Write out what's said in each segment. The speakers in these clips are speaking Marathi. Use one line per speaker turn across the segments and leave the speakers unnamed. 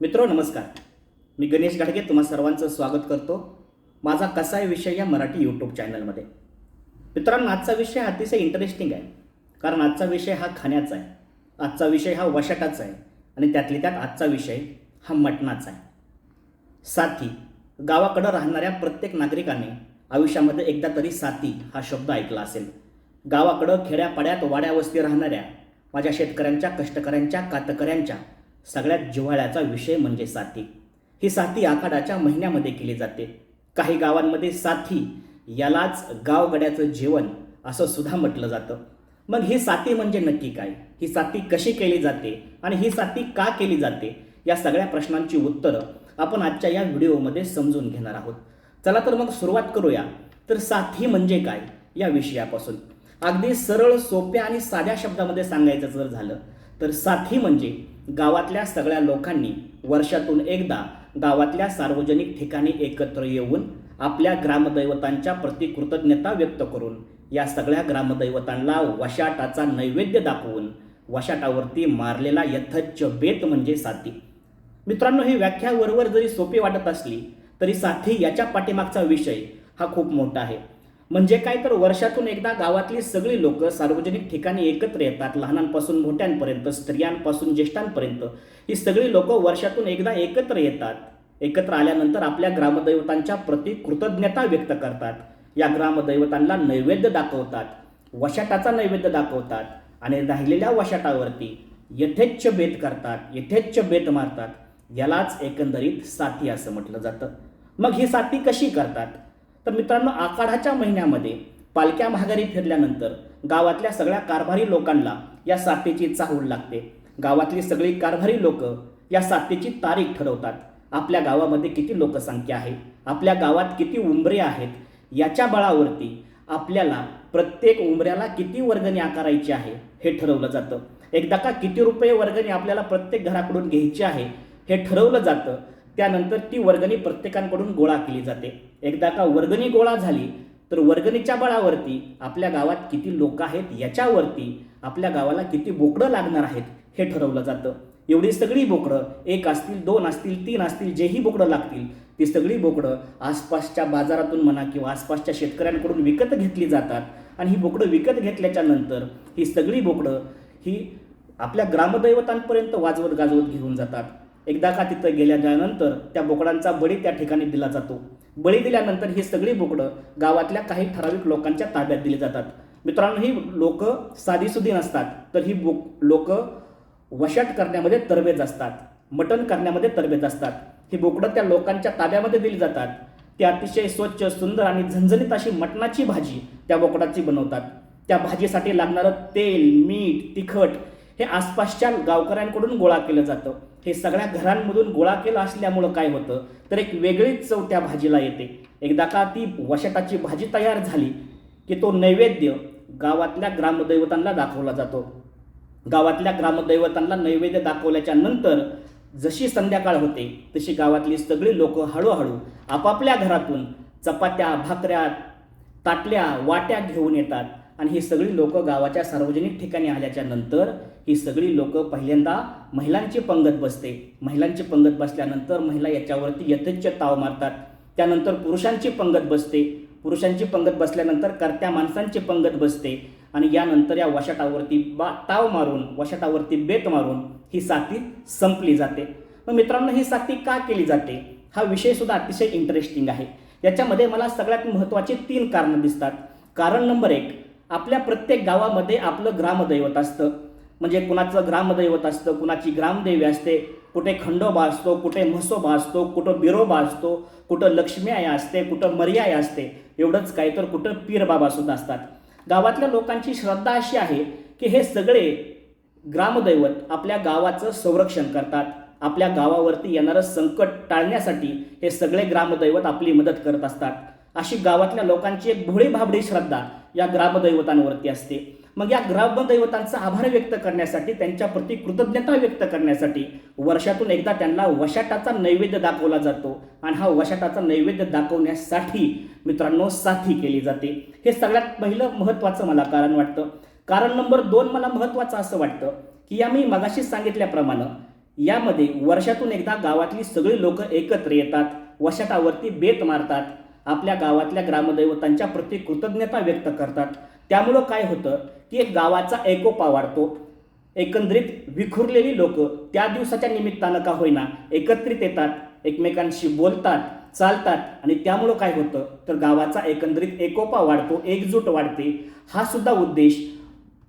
मित्रो नमस्कार. मी गणेश गाडगे तुम्हा सर्वांचं स्वागत करतो माझा कसा आहे विषय या मराठी यूट्यूब चॅनलमध्ये मित्रांनो आजचा विषय अतिशय इंटरेस्टिंग आहे कारण आजचा विषय हा खाण्याचा आहे आजचा विषय हा वशाटाचा आहे आणि त्यातली त्यात आजचा विषय हा मटणाचा आहे. साथी गावाकडं राहणाऱ्या प्रत्येक नागरिकाने आयुष्यामध्ये एकदा तरी साथी हा शब्द ऐकला असेल. गावाकडं खेड्यापाड्यात वाड्या वस्ती राहणाऱ्या माझ्या शेतकऱ्यांच्या कष्टकऱ्यांच्या कातकऱ्यांच्या सगळ्यात जिव्हाळ्याचा विषय म्हणजे साथी. ही साथी आखाडाच्या महिन्यामध्ये केली जाते. काही गावांमध्ये साथी यालाच गावगड्याचं जेवण असं सुद्धा म्हटलं जातं. मग ही साथी म्हणजे नक्की काय? ही साथी कशी केली जाते आणि ही साथी का केली जाते? या सगळ्या प्रश्नांची उत्तरं आपण आजच्या या व्हिडिओमध्ये समजून घेणार आहोत. चला तर मग सुरुवात करूया. तर साथी म्हणजे काय? या विषयापासून. अगदी सरळ सोप्या आणि साध्या शब्दामध्ये सांगायचं जर झालं तर साथी म्हणजे गावातल्या सगळ्या लोकांनी वर्षातून एकदा गावातल्या सार्वजनिक ठिकाणी एकत्र येऊन आपल्या ग्रामदैवतांच्या प्रति कृतज्ञता व्यक्त करून या सगळ्या ग्रामदैवतांना वशाटाचा नैवेद्य दाखवून वशाटावरती मारलेला यथच्च बेत म्हणजे साथी. मित्रांनो ही व्याख्या वरवर जरी सोपी वाटत असली तरी साथी याच्या पाठीमागचा विषय हा खूप मोठा आहे. म्हणजे काय तर वर्षातून एकदा गावातली सगळी लोक सार्वजनिक ठिकाणी एकत्र येतात. लहानांपासून मोठ्यांपर्यंत स्त्रियांपासून ज्येष्ठांपर्यंत. ही सगळी लोक वर्षातून एकदा एकत्र येतात. एकत्र आल्यानंतर आपल्या ग्रामदैवतांच्या प्रति कृतज्ञता व्यक्त करतात. या ग्रामदैवतांना नैवेद्य दाखवतात. वशाटाचा नैवेद्य दाखवतात आणि राहिलेल्या वशाटावरती यथेच्छ बेत करतात यथेच्छ बेत मारतात. यालाच एकंदरीत साथी असं म्हटलं जातं. मग ही साथी कशी करतात? तर मित्रांनो आखाडाच्या महिन्यामध्ये पालख्या महागारी फिरल्यानंतर गावातल्या सगळ्या कारभारी लोकांना या साथीची चाहूल लागते. गावातली सगळी कारभारी लोक या साथीची तारीख ठरवतात. आपल्या गावामध्ये किती लोकसंख्या आहे? आपल्या गावात किती उंबरे आहेत? याच्या बळावरती आपल्याला प्रत्येक उंबऱ्याला किती वर्गणी आकारायची आहे हे ठरवलं जातं. एकदा का किती रुपये वर्गणी आपल्याला प्रत्येक घराकडून घ्यायची आहे हे ठरवलं जातं. त्यानंतर ती वर्गणी प्रत्येकांकडून गोळा केली जाते. एकदा का वर्गणी गोळा झाली तर वर्गणीच्या बळावरती आपल्या गावात किती लोक आहेत याच्यावरती आपल्या गावाला किती बोकडं लागणार आहेत हे ठरवलं जातं. एवढी सगळी बोकडं एक असतील दोन असतील तीन असतील जेही बोकडं लागतील ती सगळी बोकडं आसपासच्या बाजारातून म्हणा किंवा आसपासच्या शेतकऱ्यांकडून विकत घेतली जातात. आणि ही बोकडं विकत घेतल्याच्या नंतर ही सगळी बोकडं ही आपल्या ग्रामदैवतांपर्यंत वाजवत गाजवत घेऊन जातात. एकदा का तिथं गेल्यानंतर त्या बोकडांचा बळी त्या ठिकाणी दिला जातो. बळी दिल्यानंतर ही सगळी बोकडं गावातल्या काही ठराविक लोकांच्या ताब्यात दिली जातात. मित्रांनो ही लोक साधीसुधी नसतात तर ही बो लोक वशाट करण्यामध्ये तरबेज असतात मटण करण्यामध्ये तरबेज असतात. ही बोकडं त्या लोकांच्या ताब्यामध्ये दिली जातात. ते अतिशय स्वच्छ सुंदर आणि झणझणीत अशी मटणाची भाजी त्या बोकडाची बनवतात. त्या भाजीसाठी लागणारं तेल मीठ तिखट हे आसपासच्या गावकऱ्यांकडून गोळा केलं जातं. हे सगळ्या घरांमधून गोळा केलं असल्यामुळं काय होतं? तर एक वेगळीच चव त्या भाजीला येते. एकदा का ती वशटाची भाजी तयार झाली की तो नैवेद्य गावातल्या ग्रामदैवतांना दाखवला जातो. गावातल्या ग्रामदैवतांना नैवेद्य दाखवल्याच्या नंतर जशी संध्याकाळ होते तशी गावातली सगळी लोक हळूहळू आपापल्या घरातून चपात्या भाकऱ्या ताटल्या वाट्या घेऊन येतात. आणि ही सगळी लोक गावाच्या सार्वजनिक ठिकाणी आल्याच्यानंतर ही सगळी लोक पहिल्यांदा महिलांची पंगत बसते. महिलांची पंगत बसल्यानंतर महिला याच्यावरती यथेच्छ ताव मारतात. त्यानंतर पुरुषांची पंगत बसते. पुरुषांची पंगत बसल्यानंतर कर्त्या माणसांची पंगत बसते. आणि यानंतर या वशाटावरती बा ताव मारून वशाटावरती बेत मारून ही साथी संपली जाते. मग मित्रांनो ही साथी का केली जाते? हा विषय सुद्धा अतिशय इंटरेस्टिंग आहे. याच्यामध्ये मला सगळ्यात महत्त्वाची तीन कारणं दिसतात. कारण नंबर एक आपल्या प्रत्येक गावामध्ये आपलं ग्रामदैवत असतं. म्हणजे कुणाचं ग्रामदैवत असतं कुणाची ग्रामदेवी असते कुठे खंडोबा असतो कुठे म्हसोबा असतो कुठं बिरोबा असतो कुठं लक्ष्मी आई असते कुठं मर्याय असते एवढंच काय तर कुठं पीरबाबा सुद्धा असतात. गावातल्या लोकांची श्रद्धा अशी आहे की हे सगळे ग्रामदैवत आपल्या गावाचं संरक्षण करतात. आपल्या गावावरती येणारं संकट टाळण्यासाठी हे सगळे ग्रामदैवत आपली मदत करत असतात. अशी गावातल्या लोकांची एक भोळी भाबडी श्रद्धा या ग्रामदैवतांवरती असते. मग या ग्रामदैवतांचा आभार व्यक्त करण्यासाठी त्यांच्याप्रती कृतज्ञता व्यक्त करण्यासाठी वर्षातून एकदा त्यांना वशाटाचा नैवेद्य दाखवला जातो. आणि हा वशाटाचा नैवेद्य दाखवण्यासाठी मित्रांनो साथी केली जाते. हे सगळ्यात पहिलं महत्त्वाचं मला कारण वाटतं. कारण नंबर दोन मला महत्त्वाचं असं वाटतं की या मी मगाशीच सांगितल्याप्रमाणे यामध्ये वर्षातून एकदा गावातली सगळी लोक एकत्र येतात वशाटावरती बेत मारतात आपल्या गावातल्या ग्रामदैवतांच्या प्रति कृतज्ञता व्यक्त करतात. त्यामुळं काय होतं की एक गावाचा एकोपा वाढतो एकंदरीत विखुरलेली लोक त्या दिवसाच्या निमित्तानं का होईना एकत्रित येतात एकमेकांशी बोलतात चालतात आणि त्यामुळं काय होतं? तर गावाचा एकंदरीत एकोपा वाढतो एकजूट वाढते. हा सुद्धा उद्देश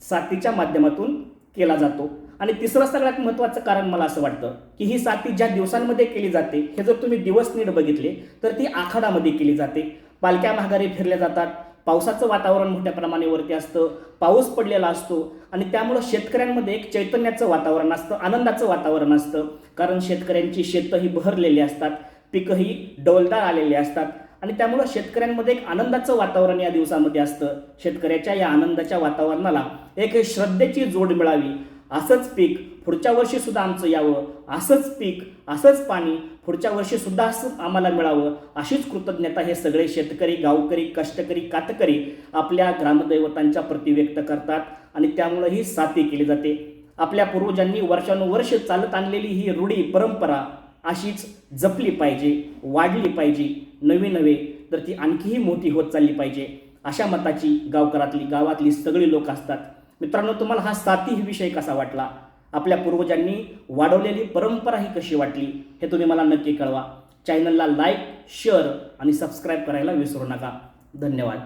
साथीच्या माध्यमातून केला जातो. आणि तिसरं सगळ्यात महत्त्वाचं कारण मला असं वाटतं की ही साथी ज्या दिवसांमध्ये केली जाते हे जर तुम्ही दिवस नीट बघितले तर ती आखाडामध्ये केली जाते. पालख्या महागारी फिरल्या जातात पावसाचं वातावरण मोठ्या प्रमाणावरती असतं पाऊस पडलेला असतो आणि त्यामुळं शेतकऱ्यांमध्ये एक चैतन्याचं वातावरण असतं आनंदाचं वातावरण असतं. कारण शेतकऱ्यांची शेतं ही बहरलेली असतात पिकंही डौलदार आलेली असतात आणि त्यामुळं शेतकऱ्यांमध्ये एक आनंदाचं वातावरण या दिवसामध्ये असतं. शेतकऱ्याच्या या आनंदाच्या वातावरणाला एक श्रद्धेची जोड मिळावी. असंच पीक पुढच्या वर्षी सुद्धा आमचं यावं. असंच पीक असंच पाणी पुढच्या वर्षी सुद्धा असं आम्हाला मिळावं. अशीच कृतज्ञता हे सगळे शेतकरी गावकरी कष्टकरी कातकरी आपल्या ग्रामदैवतांच्या प्रती व्यक्त करतात आणि त्यामुळं ही साथी केली जाते. आपल्या पूर्वजांनी वर्षानुवर्ष चालत आणलेली ही रूढी परंपरा अशीच जपली पाहिजे वाढली पाहिजे नवी नवे तर ती आणखीही मोठी होत चालली पाहिजे अशा मताची गावकरातली गावातली सगळी लोक असतात. मित्रांनो तुम्हाला हा साथी विषय कसा वाटला? आपल्या पूर्वजांनी वाढवलेली परंपरा ही कशी वाटली हे तुम्ही मला नक्की कळवा. चॅनलला लाईक शेअर आणि सबस्क्राईब करायला विसरू नका. धन्यवाद.